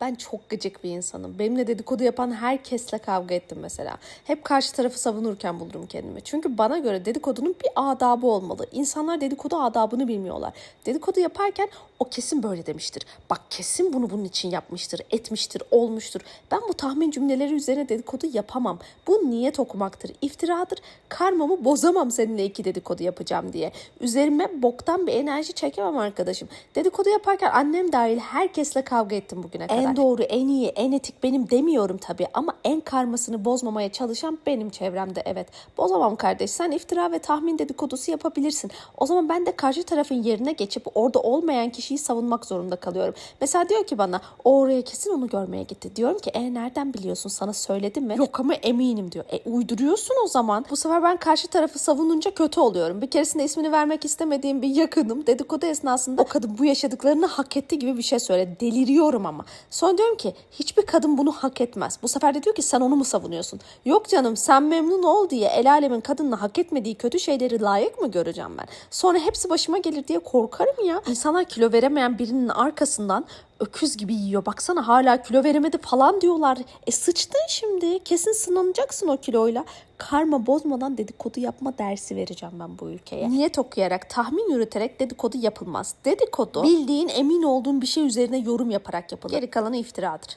Ben çok gıcık bir insanım. Benimle dedikodu yapan herkesle kavga ettim mesela. Hep karşı tarafı savunurken bulurum kendimi. Çünkü bana göre dedikodunun bir adabı olmalı. İnsanlar dedikodu adabını bilmiyorlar. Dedikodu yaparken o kesin böyle demiştir. Bak kesin bunu bunun için yapmıştır, etmiştir, olmuştur. Ben bu tahmin cümleleri üzerine dedikodu yapamam. Bu niyet okumaktır, iftiradır. Karmamı bozamam seninle iki dedikodu yapacağım diye. Üzerime boktan bir enerji çekemem arkadaşım. Dedikodu yaparken annem dahil herkesle kavga ettim bugüne kadar. En doğru, en iyi, en etik benim demiyorum tabii ama en karmasını bozmamaya çalışan benim çevremde evet. Bozamam kardeş. Sen iftira ve tahmin dedikodusu yapabilirsin. O zaman ben de karşı tarafın yerine geçip orada olmayan kişiyi savunmak zorunda kalıyorum. Mesela diyor ki bana o oraya kesin onu görmeye gitti. Diyorum ki e nereden biliyorsun sana söyledim mi? Yok ama eminim diyor. E uyduruyorsun o zaman. Bu sefer ben karşı tarafı savununca kötü oluyorum. Bir keresinde ismini vermek istemediğim bir yakınım dedikodu esnasında o kadın bu yaşadıklarını hak etti gibi bir şey söyledi. Deliriyorum ama. Sonra diyorum ki hiçbir kadın bunu hak etmez. Bu sefer de diyor ki sen onu mu savunuyorsun? Yok canım sen memnun ol diye el alemin kadınla hak etmediği kötü şeyleri layık mı göreceğim ben? Sonra hepsi başıma gelir diye korkarım ya. İnsanlar kilo veremeyen birinin arkasından öküz gibi yiyor. Baksana hala kilo veremedi falan diyorlar. E sıçtın şimdi. Kesin sınanacaksın o kiloyla. Karma bozmadan dedikodu yapma dersi vereceğim ben bu ülkeye. Niyet okuyarak, tahmin yürüterek dedikodu yapılmaz. Dedikodu bildiğin, emin olduğun bir şey üzerine yorum yaparak yapılır. Geri kalanı iftiradır.